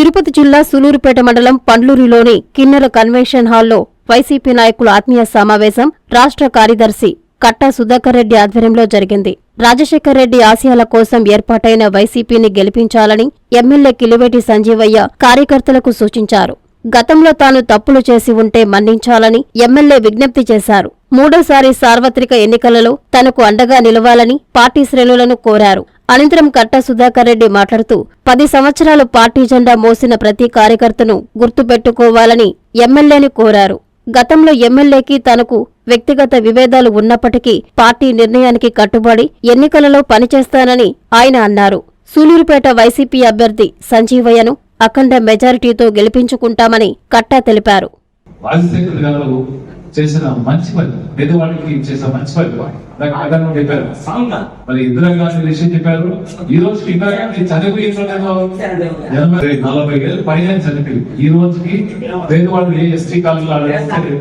తిరుపతి జిల్లా సూలూరుపేట మండలం పండ్లూరులోని కిన్నెర కన్వెన్షన్ హాల్లో వైసీపీ నాయకుల ఆత్మీయ సమావేశం రాష్ట్ర కార్యదర్శి కట్టా సుధాకర్ రెడ్డి ఆధ్వర్యంలో జరిగింది. రాజశేఖర్ రెడ్డి ఆశయాల కోసం ఏర్పాటైన వైసీపీని గెలిపించాలని ఎమ్మెల్యే కిలివేటి సంజీవయ్య కార్యకర్తలకు సూచించారు. గతంలో తాను తప్పులు చేసి ఉంటే మన్నించాలని ఎమ్మెల్యే విజ్ఞప్తి చేశారు. మూడోసారి సార్వత్రిక ఎన్నికలలో తనకు అండగా నిలవాలని పార్టీ శ్రేణులను కోరారు. అనంతరం కట్టా సుధాకర్ రెడ్డి మాట్లాడుతూ పది సంవత్సరాలు పార్టీ జెండా మోసిన ప్రతి కార్యకర్తను గుర్తుపెట్టుకోవాలని ఎమ్మెల్యేని కోరారు. గతంలో ఎమ్మెల్యేకి తనకు వ్యక్తిగత విభేదాలు ఉన్నప్పటికీ పార్టీ నిర్ణయానికి కట్టుబడి ఎన్నికలలో పనిచేస్తానని ఆయన అన్నారు. సూలూరుపేట వైసీపీ అభ్యర్థి సంజీవయ్యను అఖండ మెజారిటీతో గెలిపించుకుంటామని కట్టా తెలిపారు. చేసిన మంచి పని పేదవాడికి చేసిన మంచి పని అదనం చెప్పారు. మరి ఇందిరాగాంధీ విషయం చెప్పారు. ఈ రోజు ఇందిరాగాంధీ చనిపోయిందో ఎనభై నలభై ఏళ్ళు పైన చనిపోయింది ఈ రోజుకి పేదవాళ్ళు ఏ ఎస్టీ ఆడారంటే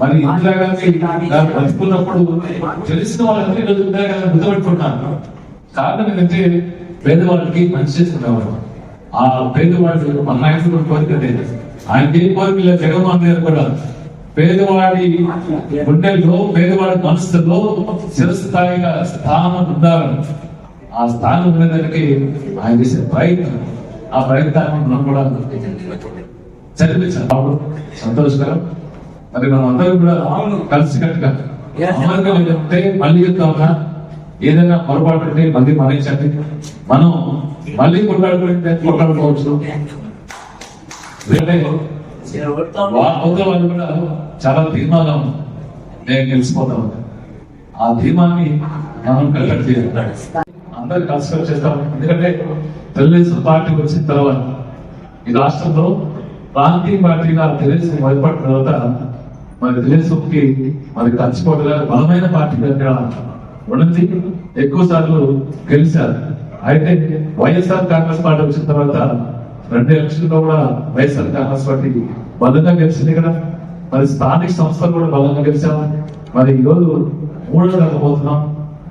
మరి ఇందిరాగాంధీ గారు బతుకున్నప్పుడు తెలిసిన వాళ్ళందరూ ఈరోజు ఇందిరాగాంధీ గుర్తుపెట్టుకున్నారు కారణం ఏంటంటే పేదవాళ్ళకి మంచి చేస్తున్నవారు ఆ పేదవాడు మన నాయకుడు కోరిక లేదు ఆయనకి ఏ కోరిక లేదు. జగన్మోహన్ గారు కూడా. పేదవాడి గుండెల్లో పేదవాడి మనసులో చిరస్థాయిగా స్థానం ఉండాలని. ఆ స్థానం ఉండేదానికి ఆయన చేసే ప్రయత్నం ఆ ప్రయత్నాన్ని మనం కూడా చదివించాలి. సంతోషకరం. మరి మనం అందరం కూడా కలిసికట్టుగా అమలుగా చెప్తే మళ్ళీ చెప్తామన్నా ఏదైనా పొరపాటు ఉంటే మళ్ళీ మరణించండి మనం మళ్ళీ కొట్లాడుకుంటే కొట్లాడుకోవచ్చు. ఎందుకంటే అవతల వాళ్ళు కూడా చాలా ధీమాగా ఉంది. నేను గెలిచిపోతాం ఆ ధీమాన్ని మనం కలెక్ట్ చేయాలి. అందరు కలిసి చేస్తాం. ఎందుకంటే తెలుగుదేశం పార్టీ వచ్చిన తర్వాత ఈ రాష్ట్రంలో ప్రాంతీయ పార్టీగా తెలుగుదేశం ఏర్పడిన తర్వాత మరి తెలుగుదేశంకి మరి కలిసిపోవడం బలమైన పార్టీగా ఉన్నది ఎక్కువ సార్లు గెలిచారు. అయితే వైఎస్ఆర్ కాంగ్రెస్ పార్టీ వచ్చిన తర్వాత రెండు ఎలక్షన్లో కూడా వైఎస్ఆర్ కాంగ్రెస్ పార్టీ బలంగా గెలిచింది కదా. మరి స్థానిక సంస్థలు కూడా బలంగా గెలిచాము మరి ఈరోజు మూడో మూడో పోతున్నాం.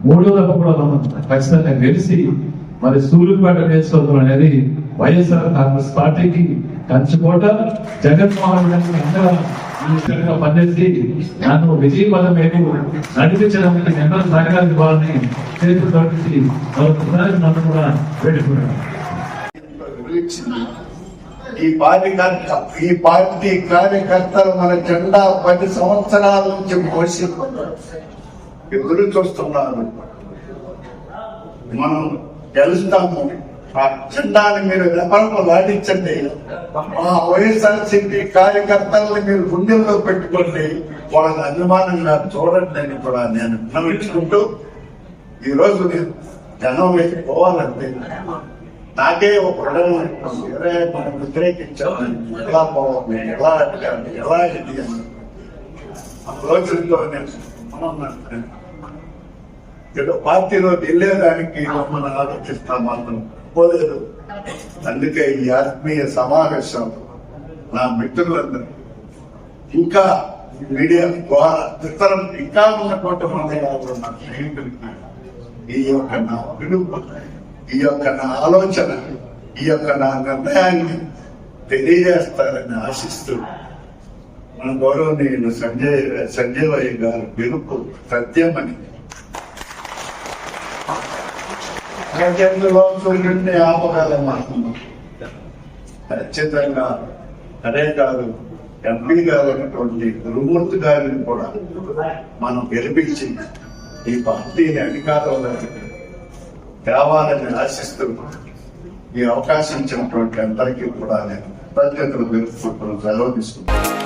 మూడో దాకా కూడా మనం ఖచ్చితంగా గెలిచి మరి సూర్యుపేట నియోజకవర్గం అనేది వైఎస్ఆర్ కాంగ్రెస్ పార్టీకి కంచుకోట జగన్మోహన్ రెడ్డి అందరూ పనిచేసి నన్ను విజయపదం వైపు నడిపించడానికి ఎన్నో సహకారం ఇవ్వాలని నన్ను కూడా పెట్టుకున్నాను పిలిచింది. ఈ పార్టీ ఈ పార్టీ కార్యకర్తలు మన జెండా పది సంవత్సరాల నుంచి మోసి ఎదురు చూస్తున్నారు. మనం గెలుస్తాము. ఆ జెండాని మీరు రెపరపు లాడించండి ఆ వైఎస్ఆర్సీపీ కార్యకర్తల్ని మీరు గుండెల్లో పెట్టుకోండి. వాళ్ళని అభిమానంగా చూడండి అని కూడా నేను విన్నవించుకుంటూ ఈరోజు నేను జనం వైపు పోవాలంటే నాకే ఒక గొడవ ఉంటుంది. అరే మనం వ్యతిరేకించామని ఎలా పోవాలి? ఎలా అడగాలి ఎలా ఇది అని ఆ రోజుల్లో నేను ఏదో పార్టీలో వెళ్ళేదానికి మనం ఆలోచిస్తా మాత్రం పోలేదు. అందుకే ఈ ఆత్మీయ సమావేశం నా మిత్రులందరూ ఇంకా మీడియా ద్వారా ఇతరం ఇంకా ఉన్నటువంటి మన స్నేహితులకి ఈ యొక్క నా పిలుపు ఈ యొక్క నా ఆలోచన ఈ యొక్క నా నిర్ణయాన్ని తెలియజేస్తారని ఆశిస్తూ మన గౌరవనీయులు సంజయ్ సంజయ్ గారు పిలుపు సత్యమని. ప్రజల్లో సూర్యుడిని ఆపగలమా ఖచ్చితంగా అదే కాదు ఎంపీ గారు అయినటువంటి గురుమూర్తి గారిని కూడా మనం గెలిపించి ఈ పార్టీని అధికారంలో తేవాలని ఆశిస్తూ ఈ అవకాశం ఇచ్చినటువంటి అందరికీ కూడా నేను కృతజ్ఞతలు తెలుసుకుంటున్నాను సెలవు తీసుకుంటాను